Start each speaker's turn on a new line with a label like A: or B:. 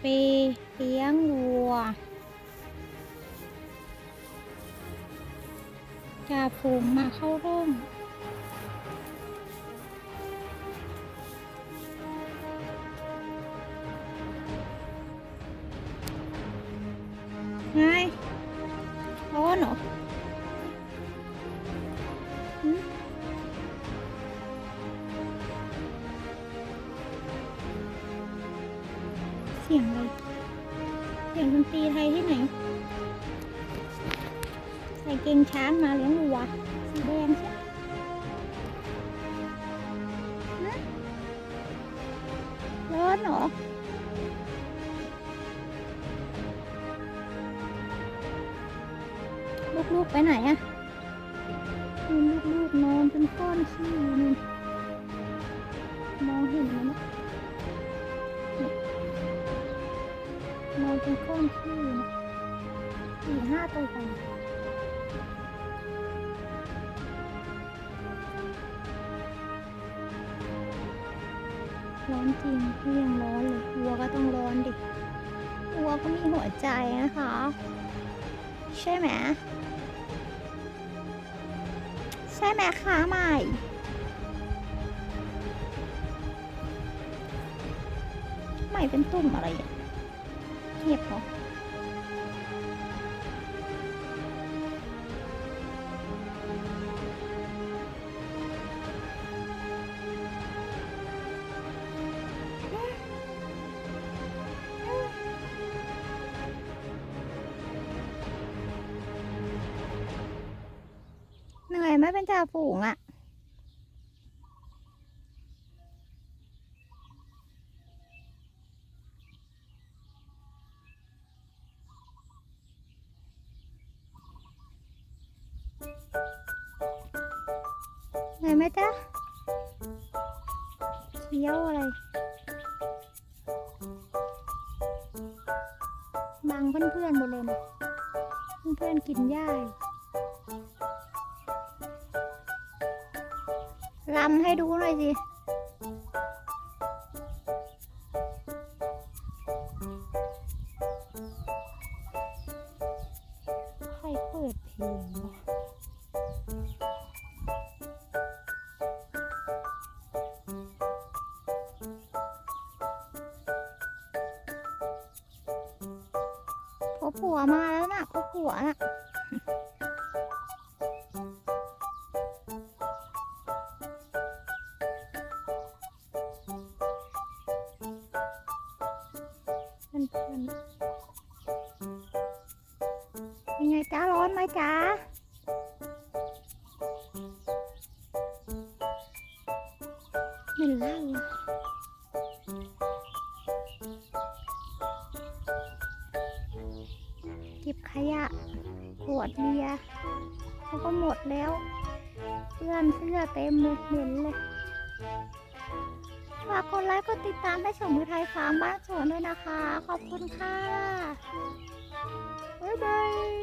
A: เปเลี้ยงวัว จ่าฝูงมาเข้าร่มไงร้อนเหรอ สียงอะไรเสียงดนตรีไทยที่ไหน ใส่เกงช้างมาเลี้ยงวัวสีแดงใช่ฮะร้อนเหรอลูกๆไปไหนอะนู่ลูกๆนอนเป็นก้อนขี้อยู่นู่มองเห็นไหมนี่ย กันร้อนจริงพี่ยังร้อนเลยวัวก็ต้องร้อนดิวัวก็มีหัวใจนะคะ ใช่ไหมใช่ไหมคะใหม่ใหม่เป็นตุ่มอะไรอะเงียบเหรอ อยไหมเป็นจ่าฝูงอะ เหนื่อยไหมจ๊ะเคี้ยวอะไรบังเพื่อนๆหมดเลยนะเพื่อนๆกินหญ้า ลำให้ดูหน่อยสิใครเปิดเพลงวะพ่อผัวมาแล้วนะพ่อผัวน่ะ อนเพื่อนยังไงจ้าร้อนไหมจ้าไม่เล่าเก็บขยะขวดเบียร์เขาก็หมดแล้ว เพื่อนเสื้อเต็มเลยเหม็นเลย ฝากกดไลค์กดติดตามให้ชมมือไทยฟาร์มบ้านสวนด้วยนะคะ ขอบคุณค่ะ บ๊ายบาย